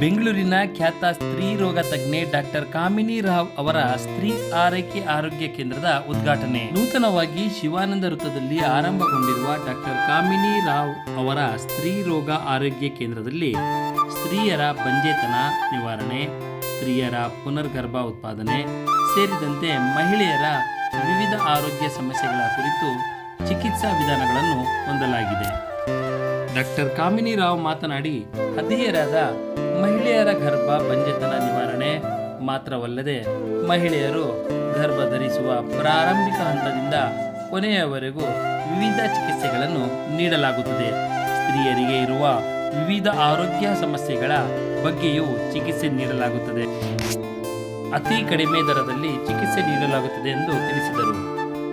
ಬೆಂಗಳೂರಿನ ಖ್ಯಾತ ಸ್ತ್ರೀ ರೋಗ ತಜ್ಞೆ ಡಾಕ್ಟರ್ ಕಾಮಿನಿ ರಾವ್ ಅವರ ಸ್ತ್ರೀ ಆರೈಕೆ ಆರೋಗ್ಯ ಕೇಂದ್ರದ ಉದ್ಘಾಟನೆ. ನೂತನವಾಗಿ ಶಿವಾನಂದ ವೃತ್ತದಲ್ಲಿ ಆರಂಭಗೊಂಡಿರುವ ಡಾಕ್ಟರ್ ಕಾಮಿನಿ ರಾವ್ ಅವರ ಸ್ತ್ರೀ ರೋಗ ಆರೋಗ್ಯ ಕೇಂದ್ರದಲ್ಲಿ ಸ್ತ್ರೀಯರ ಬಂಜೆತನ ನಿವಾರಣೆ, ಸ್ತ್ರೀಯರ ಪುನರ್ಗರ್ಭ ಉತ್ಪಾದನೆ ಸೇರಿದಂತೆ ಮಹಿಳೆಯರ ವಿವಿಧ ಆರೋಗ್ಯ ಸಮಸ್ಯೆಗಳ ಕುರಿತು ಚಿಕಿತ್ಸಾ ವಿಧಾನಗಳನ್ನು ಹೊಂದಲಾಗಿದೆ. ಡಾಕ್ಟರ್ ಕಾಮಿನಿ ರಾವ್ ಮಾತನಾಡಿ ಹದಿಹರೆಯರಾದ ಮಹಿಳೆಯರ ಗರ್ಭ ಬಂಜೆತನ ನಿವಾರಣೆ ಮಾತ್ರವಲ್ಲದೆ ಮಹಿಳೆಯರು ಗರ್ಭ ಧರಿಸುವ ಪ್ರಾರಂಭಿಕ ಹಂತದಿಂದ ಕೊನೆಯವರೆಗೂ ವಿವಿಧ ಚಿಕಿತ್ಸೆಗಳನ್ನು ನೀಡಲಾಗುತ್ತದೆ. ಸ್ತ್ರೀಯರಿಗೆ ಇರುವ ವಿವಿಧ ಆರೋಗ್ಯ ಸಮಸ್ಯೆಗಳ ಬಗ್ಗೆಯೂ ಚಿಕಿತ್ಸೆ ನೀಡಲಾಗುತ್ತದೆ. ಅತಿ ಕಡಿಮೆ ದರದಲ್ಲಿ ಚಿಕಿತ್ಸೆ ನೀಡಲಾಗುತ್ತದೆ ಎಂದು ತಿಳಿಸಿದರು.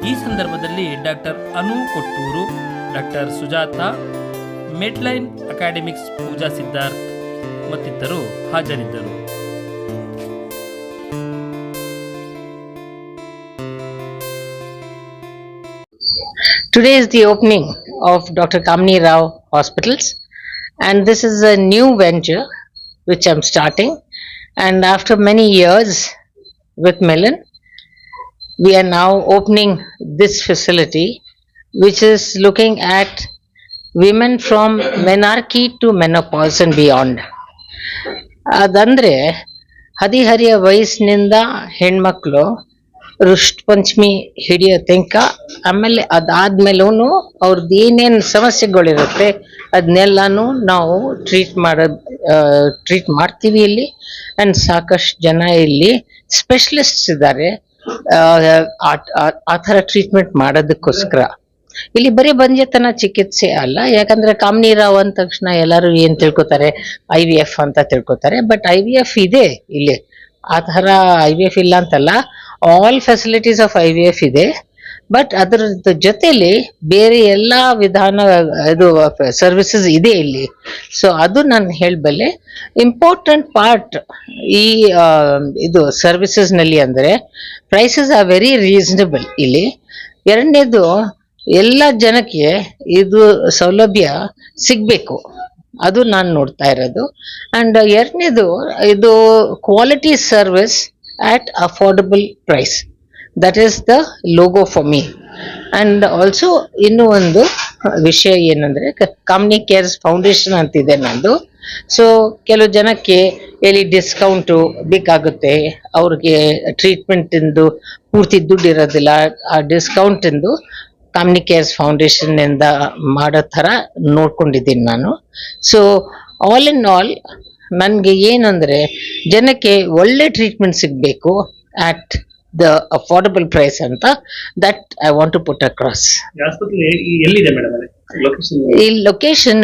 ಈ ಸಂದರ್ಭದಲ್ಲಿ doctor Anu Kottur, doctor Sujata ಮೆಡ್ಲೈನ್ academics ಪೂಜಾ ಸಿದ್ಧಾರ್ಥ್ ಮತ್ತಿತರರು ಹಾಜರಿದ್ದರು Today is the opening of Dr. Kamini Rao Hospitals, and this is a new venture which I'm starting. And after many years with Millen, we are now opening this facility, which is looking at women from menarche to menopause and beyond ಅದಂದ್ರೆ ಹದಿಹರಿಯ ವಯಸ್ಸಿನಿಂದ ಹೆಣ್ಮಕ್ಳು ಋಷ್ ಪಂಚಮಿ ಹಿಡಿಯೋ ತನಕ ಆಮೇಲೆ ಅದಾದ್ಮೇಲೂ ಅವ್ರದ್ದು ಏನೇನು ಸಮಸ್ಯೆಗಳಿರುತ್ತೆ ಅದನ್ನೆಲ್ಲಾನು ನಾವು ಟ್ರೀಟ್ ಮಾಡೋದ್ ಟ್ರೀಟ್ ಮಾಡ್ತೀವಿ ಇಲ್ಲಿ. ಆ್ಯಂಡ್ ಸಾಕಷ್ಟು ಜನ ಇಲ್ಲಿ ಸ್ಪೆಷಲಿಸ್ಟ್ಸ್ ಇದ್ದಾರೆ ಆ ಥರ ಟ್ರೀಟ್ಮೆಂಟ್ ಮಾಡೋದಕ್ಕೋಸ್ಕರ. ಇಲ್ಲಿ ಬರೀ ಬಂಜೆತನ ಚಿಕಿತ್ಸೆ ಅಲ್ಲ. ಯಾಕಂದ್ರೆ ಕಾಮನಿ ರಾವ್ ಅಂದ ತಕ್ಷಣ ಎಲ್ಲರೂ ಏನ್ ತಿಳ್ಕೊತಾರೆ? ಐ ವಿ ಎಫ್ ಅಂತ ತಿಳ್ಕೊತಾರೆ. ಬಟ್ ಐ ವಿ ಎಫ್ ಇದೆ ಇಲ್ಲಿ. ಆ ಥರ ಐ ವಿ ಎಫ್ ಇಲ್ಲ ಅಂತಲ್ಲ. All facilities of I V F ಇದೆ. ಬಟ್ ಅದರ ಜೊತೆಲಿ ಬೇರೆ ಎಲ್ಲ ವಿಧಾನ, ಇದು ಸರ್ವಿಸಸ್ ಇದೆ ಇಲ್ಲಿ. ಸೊ ಅದು ನಾನು ಹೇಳಬಲ್ಲೆ. ಇಂಪಾರ್ಟೆಂಟ್ ಪಾರ್ಟ್ ಈ ಇದು ಸರ್ವಿಸಸ್ನಲ್ಲಿ ಅಂದ್ರೆ ಪ್ರೈಸಸ್ ಆರ್ ವೆರಿ ರೀಸನಬಲ್ ಇಲ್ಲಿ. ಎರಡನೇದು ಎಲ್ಲ ಜನಕ್ಕೆ ಇದು ಸೌಲಭ್ಯ ಸಿಗಬೇಕು. ಅದು ನಾನು ನೋಡ್ತಾ ಇರೋದು. ಅಂಡ್ ಎರಡನೇದು, ಇದು quality service at affordable price that is the logo for me and also ಇನ್ನೂ ಒಂದು ವಿಷಯ ಏನಂದರೆ ಕಾಮ್ನಿ ಕೇರ್ಸ್ ಫೌಂಡೇಶನ್ ಅಂತಿದೆ ನಂದು. ಸೊ ಕೆಲವು ಜನಕ್ಕೆ ಎಲ್ಲಿ ಡಿಸ್ಕೌಂಟು ಬೇಕಾಗುತ್ತೆ, ಅವ್ರಿಗೆ ಟ್ರೀಟ್ಮೆಂಟಿಂದು ಪೂರ್ತಿ ದುಡ್ಡು ಇರೋದಿಲ್ಲ, ಆ ಡಿಸ್ಕೌಂಟ್ ಕಾಮ್ನಿ ಕೇರ್ಸ್ ಫೌಂಡೇಶನ್ ಇಂದ ಮಾಡೋ ಥರ ನೋಡ್ಕೊಂಡಿದ್ದೀನಿ ನಾನು. ಸೊ ಆಲ್ ಇನ್ ಆಲ್ ನನಗೆ ಏನಂದರೆ ಜನಕ್ಕೆ ಒಳ್ಳೆ ಟ್ರೀಟ್ಮೆಂಟ್ ಸಿಗಬೇಕು ಆಟ್ ದ ಅಫೋರ್ಡಬಲ್ ಪ್ರೈಸ್ ಅಂತ that I want to put across ಎಲ್ಲಿದೆ ಈ ಲೊಕೇಶನ್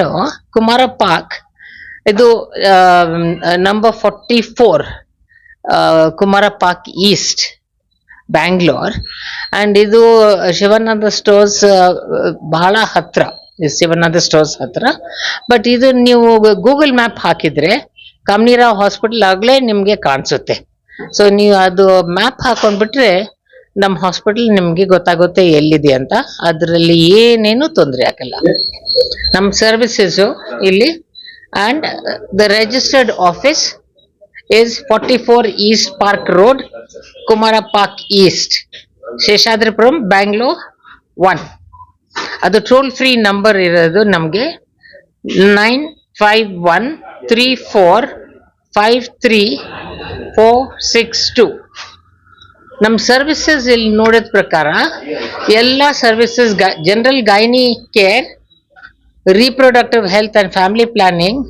ಕುಮಾರ ಪಾರ್ಕ್. ಇದು number forty four Kumara park east Bangalore and ಇದು ಶಿವನಾಥ ಸ್ಟೋರ್ಸ್ ಬಹಳ ಹತ್ರ. ಈ ಶಿವಾನಂದ ಸ್ಟೋರ್ಸ್ ಹತ್ರ. ಬಟ್ ಇದು ನೀವು ಗೂಗಲ್ ಮ್ಯಾಪ್ ಹಾಕಿದ್ರೆ ಕಮ್ನೀರಾವ್ ಹಾಸ್ಪಿಟಲ್ ಆಗಲೇ ನಿಮಗೆ ಕಾಣಿಸುತ್ತೆ. ಸೊ ನೀವು ಅದು ಮ್ಯಾಪ್ ಹಾಕೊಂಡ್ಬಿಟ್ರೆ ನಮ್ಮ ಹಾಸ್ಪಿಟಲ್ ನಿಮಗೆ ಗೊತ್ತಾಗುತ್ತೆ ಎಲ್ಲಿದೆ ಅಂತ. ಅದರಲ್ಲಿ ಏನೇನು ತೊಂದರೆ ಆಗಲ್ಲ. ನಮ್ಮ ಸರ್ವಿಸಸ್ಸು ಇಲ್ಲಿ. And the registered office forty four east park road Kumara park east Seshadripuram Bangalore one ಅದು ಟೋಲ್ ಫ್ರೀ ನಂಬರ್ ಇರೋದು ನಮಗೆ nine five one three four five three four six two ನಮ್ಮ ಸರ್ವಿಸಸ್ ಇಲ್ಲಿ ನೋಡಿದ ಪ್ರಕಾರ ಎಲ್ಲ services general gyne care reproductive health and family planning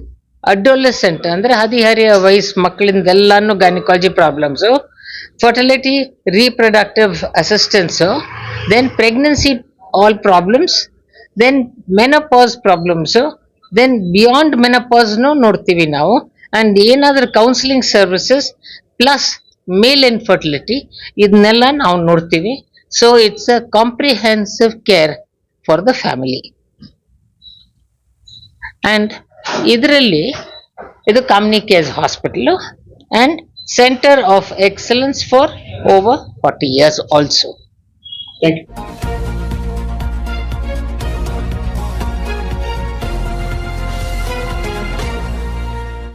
adolescent ಅಂದ್ರೆ ಹದಿಹರಿಯ ವಯಸ್ಸು ಮಕ್ಕಳಿಂದೆಲ್ಲಾನು gynaecology problems fertility reproductive assistance then pregnancy all problems then menopause problems then beyond ಮೆನಪಾಸ್ನು ನೋಡ್ತೀವಿ ನಾವು. ಅಂಡ್ ಏನಾದ್ರೂ counselling services plus male infertility ಇದನ್ನೆಲ್ಲ ನಾವು ನೋಡ್ತೀವಿ. So it's a comprehensive care for the family and ಇದರಲ್ಲಿ ಇದು Kamni cares hospital and centre of excellence for over forty years also thank you